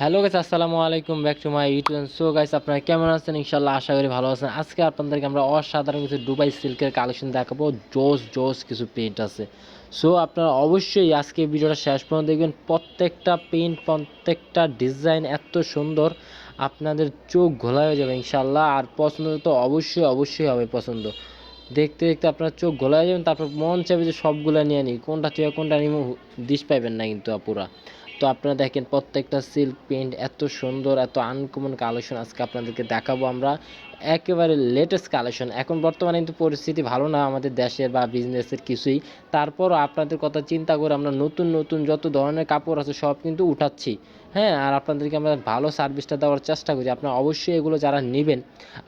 Hello guys আসসালামু আলাইকুম back to my YouTube so guys আপনারা কেমন আছেন? ইনশাল্লাহ আশা করি ভালো আছেন। আজকে আপনাদেরকে আমরা অসাধারণ কিছু দুবাই সিল্কের কালেকশন দেখাবো। জোস জোস কিছু পেন্ট আছে। সো আপনারা অবশ্যই আজকে ভিডিওটা শেষ পর্যন্ত দেখবেন। প্রত্যেকটা পেন্ট প্রত্যেকটা ডিজাইন এত সুন্দর, আপনাদের চোখ ঘোলা হয়ে যাবে ইনশাল্লাহ আর পছন্দ তো অবশ্যই অবশ্যই হবে পছন্দ। দেখতে দেখতে আপনার চোখ ঘোলা হয়ে যাবেন তারপর মন চাইবে যে সবগুলো নিয়ে নিই কোনটা তুই কোনটা নিব, দিশ পাইবেন না কিন্তু পুরা তো আপনারা দেখেন প্রত্যেকটা সিল্ক প্রিন্ট এত সুন্দর, এত আনকমন কালেকশন আজকে আপনাদেরকে দেখাবো আমরা। একেবারে লেটেস্ট কালেকশন। এখন বর্তমানে কিন্তু পরিস্থিতি ভালো না আমাদের দেশের বা বিজনেসের কিছুই। তারপরও আপনাদের কথা চিন্তা করে আমরা নতুন নতুন যত ধরনের কাপড় আছে সব কিন্তু উঠাচ্ছি। হ্যাঁ আর আপনাদেরকে আমরা ভালো সার্ভিসটা দেওয়ার চেষ্টা করি। আপনারা অবশ্যই এগুলো যারা নেবেন,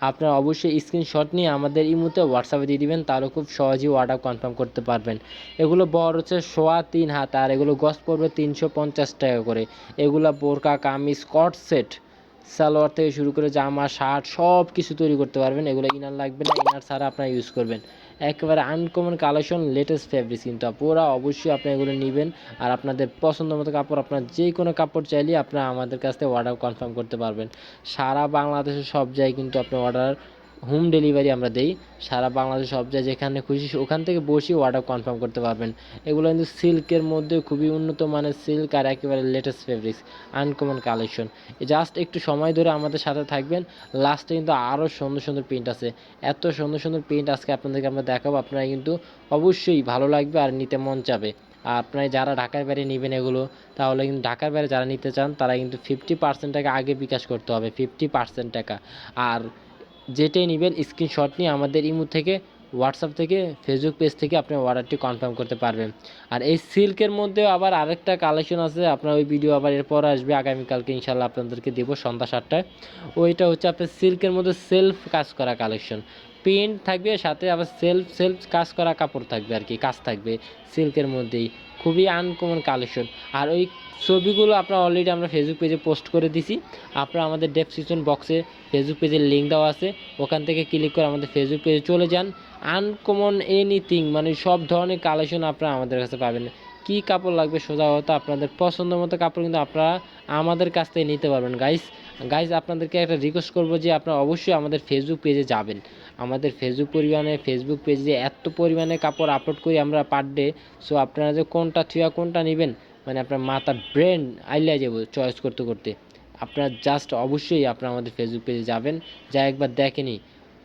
আপনারা অবশ্যই স্ক্রিনশট নিয়ে আমাদের ইমুতে হোয়াটসঅ্যাপে দিয়ে দিবেন, তাহলে খুব সহজেই অর্ডার কনফার্ম করতে পারবেন। এগুলো বড় হচ্ছে সোয়া তিন হাত, আর এগুলো গস পড়বে তিনশো পঞ্চাশ টাকা করে। এগুলো বোরকা, কামিজ স্কট সেট, সালোয়ার থেকে শুরু করে জামা, শার্ট সব কিছু তৈরি করতে পারবেন। এগুলো ইনার লাগবে না, ইনার ছাড়া আপনারা ইউজ করবেন। একেবারে আনকমন কালেকশন লেটেস্ট ফেব্রিক্স কিন্তু পুরা অবশ্যই আপনি এগুলো নেবেন। আর আপনাদের পছন্দ মতো কাপড়, আপনার যে কোনো কাপড় চাইলে আপনারা আমাদের কাছ থেকে অর্ডার কনফার্ম করতে পারবেন। সারা বাংলাদেশের সব জায়গায় কিন্তু আপনি অর্ডার হোম ডেলিভারি আমরা দেই। সারা বাংলাদেশ সব জায়গায় যেখানে খুশি ওখান থেকে বসেই অর্ডার কনফার্ম করতে পারবেন। এগুলো কিন্তু সিল্কের মধ্যে খুবই উন্নত মানের সিল্ক আর একেবারে latest fabrics uncommon collection just একটু সময় ধরে আমাদের সাথে থাকবেন। লাস্টে কিন্তু আরও সুন্দর সুন্দর প্রিন্ট আছে। এত সুন্দর সুন্দর প্রিন্ট আজকে আপনাদেরকে আমরা দেখাবো। আপনারা কিন্তু অবশ্যই ভালো লাগবে আর নিতে মন চাবে। আর আপনারা যারা ঢাকার বাইরে নেবেন এগুলো, তাহলে কিন্তু ঢাকার বাইরে যারা নিতে চান, তারা কিন্তু ফিফটি পার্সেন্ট টাকা আগে বিকাশ করতে হবে। ফিফটি পার্সেন্ট টাকা। আর যেটাই নেবেন স্ক্রিনশট নিয়ে আমাদের ইমো থেকে হোয়াটসঅ্যাপ থেকে ফেসবুক পেজ থেকে আপনি অর্ডারটি কনফার্ম করতে পারবেন। আর এই সিল্কের মধ্যে আবার আরেকটা কালেকশন আছে, আপনার ওই ভিডিও আবার এরপর আসবে, আগামীকালকে ইনশাল্লাহ আপনাদেরকে দেবো সন্ধ্যা সাতটায়। ওইটা হচ্ছে আপনার সিল্কের মধ্যে সেলফ কাজ করা কালেকশন প্রিন্ট থাকবে, সাথে আবার সেলফ সেলফ কাজ করা কাপড় থাকবে আর কি, কাজ থাকবে সিল্কের মধ্যেই। খুবই আনকমন কালেকশন আর ওই ছবিগুলো আপনার অলরেডি আমরা ফেসবুক পেজে পোস্ট করে দিছি। আপনারা আমাদের ডেসক্রিপশন বক্সে ফেসবুক পেজের লিঙ্ক দেওয়া আছে। ওখান থেকে ক্লিক করে আমাদের ফেসবুক পেজে চলে যান। আনকমন এনিথিং মানে সব ধরনের কালেকশন আপনারা আমাদের কাছে পাবেন। কি কাপড় লাগবে সোজা হতো আপনাদের পছন্দ মতো কাপড় কিন্তু আপনারা আমাদের কাছ থেকে নিতে পারবেন গাইস গাইজ আপনাদেরকে একটা রিকোয়েস্ট করব যে আপনারা অবশ্যই আমাদের ফেসবুক পেজে যাবেন। আমাদের ফেসবুক পরিমাণে ফেসবুক পেজে এত পরিমাণে কাপড় আপলোড করি আমরা পার ডে সো আপনারা যে কোনটা থুয়া কোনটা নেবেন মানে আপনার মাথা ব্রেন আইলিয়া যাব চয়েস করতে করতে। আপনারা জাস্ট অবশ্যই আপনারা আমাদের ফেসবুক পেজে যাবেন, যা একবার দেখেনি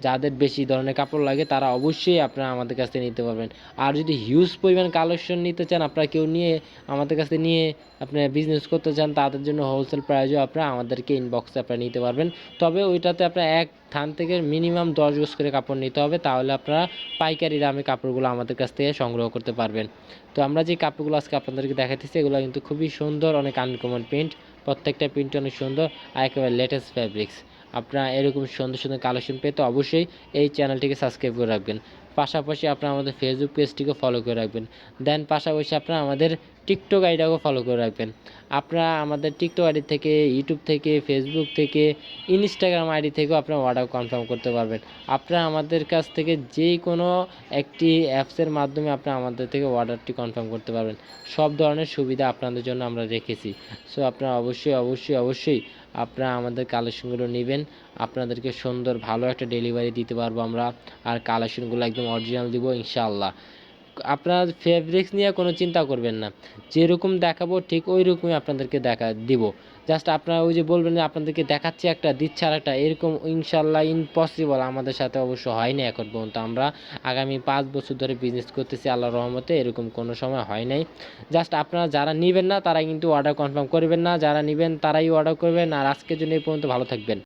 যাদের বেশি ধরনের কাপড় লাগে, তারা অবশ্যই আপনারা আমাদের কাছ থেকে নিতে পারবেন। আর যদি হিউজ পরিমাণ কালেকশন নিতে চান, আপনারা কেউ নিয়ে আমাদের কাছ থেকে নিয়ে আপনি বিজনেস করতে চান, তাদের জন্য হোলসেল প্রাইজও আপনারা আমাদেরকে ইনবক্সে আপনারা নিতে পারবেন। তবে ওইটাতে আপনার এক থান থেকে মিনিমাম দশ গোজ করে কাপড় নিতে হবে, তাহলে আপনারা পাইকারি দামে কাপড়গুলো আমাদের কাছ থেকে সংগ্রহ করতে পারবেন। তো আমরা যে কাপড়গুলো আজকে আপনাদেরকে দেখাতেছি এগুলো কিন্তু খুবই সুন্দর, অনেক আনকমন প্রিন্ট প্রত্যেকটা প্রিন্ট অনেক সুন্দর, আর একেবারে লেটেস্ট ফ্যাব্রিক্স আপনারা এরকম সুন্দর সুন্দর কালেকশন পেতে অবশ্যই এই চ্যানেলটিকে সাবস্ক্রাইব করে রাখবেন। পাশাপাশি আপনারা আমাদের ফেসবুক পেজটিকে ফলো করে রাখবেন। দেন পাশাপাশি আপনারা আমাদের টিকটক আইডিটাকেও ফলো করে রাখবেন। আপনারা আমাদের টিকটক আইডি থেকে ইউটিউব থেকে ফেসবুক থেকে ইনস্টাগ্রাম আইডি থেকেও আপনারা অর্ডার কনফার্ম করতে পারবেন। আপনারা আমাদের কাছ থেকে যে কোনো একটি অ্যাপসের মাধ্যমে আপনারা আমাদের থেকে অর্ডারটি কনফার্ম করতে পারবেন। সব ধরনের সুবিধা আপনাদের জন্য আমরা রেখেছি। সো আপনারা অবশ্যই অবশ্যই অবশ্যই আপনারা আমাদের কালেকশনগুলো নেবেন। আপনাদেরকে সুন্দর ভালো একটা ডেলিভারি দিতে পারব আমরা। আর কালেকশনগুলো একদম অরিজিনাল দিব ইনশাআল্লাহ। আপনার ফেব্রিক্স নিয়ে কোনো চিন্তা করবেন না। যেরকম দেখাবো ঠিক ওই রকমই আপনাদেরকে দেখা দিব। জাস্ট আপনারা ওই যে বলবেন আপনাদেরকে দেখাচ্ছি একটা, দিচ্ছে আর একটা এরকম ইনশাল্লাহ ইম্পসিবল আমাদের সাথে অবশ্য হয় না এখন পর্যন্ত। আমরা আগামী পাঁচ বছর ধরে বিজনেস করতেছি আল্লাহর রহমতে, এরকম কোনো সময় হয় নাই। জাস্ট আপনারা যারা নেবেন না তারা কিন্তু অর্ডার কনফার্ম করবেন না। যারা নেবেন, তারাই অর্ডার করবেন। আর আজকের জন্য এই পর্যন্ত ভালো থাকবেন।